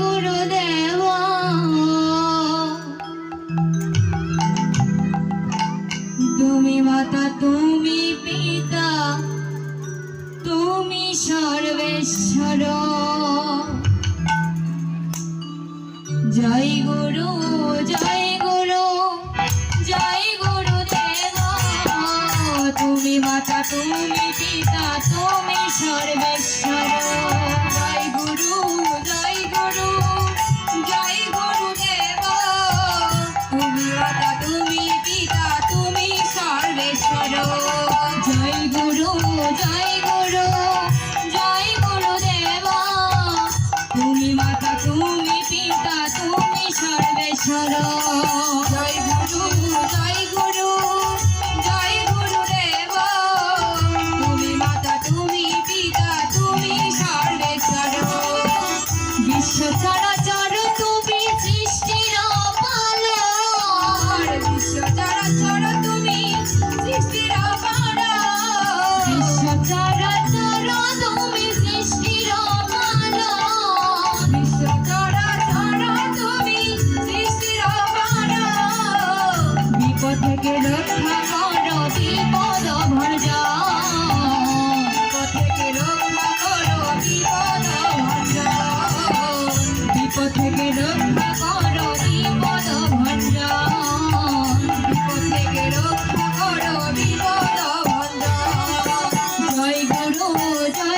গুরুদেব। তুমি মাতা, তুমি পিতা, তুমি সর্বেশ্বর। জয় গুরু জয় গুরু তুমি মাতা, তুমি পিতা, তুমি সর্বে रो जा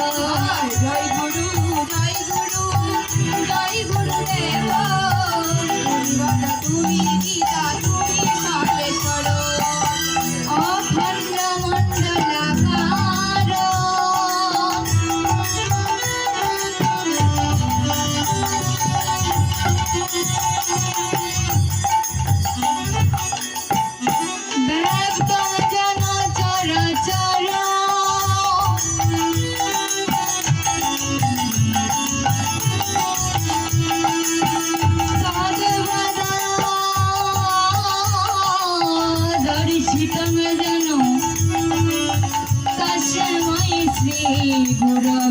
ঘোরা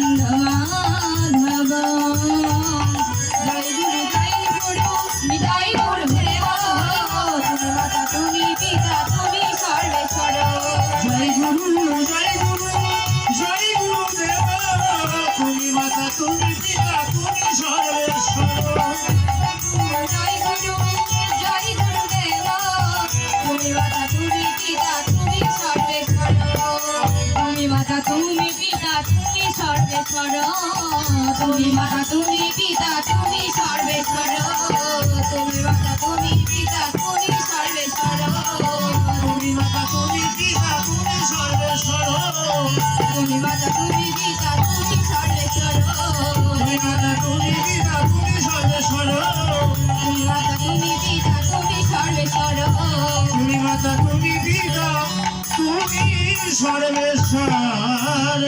সর্বেশ্বর, তুমি মাতা, তুমি পিতা, তুমি সর্বেশ্বর, তুমি মাতা, তুমি পিতা, তুমি সর্বেশ্বর, তুমি মাতা, তুমি পিতা, তুমি সর্বেশ্বর, তুমি মাতা, তুমি পিতা, তুমি সর্বেশ্বর, তুমি মাতা, তুমি পিতা, তুমি সর্বেশ্বর, তুমি মাতা, তুমি পিতা, তুমি সর্বেশ্বর, তুমি মাতা, তুমি পিতা, তুমি সর্বেশ্বর।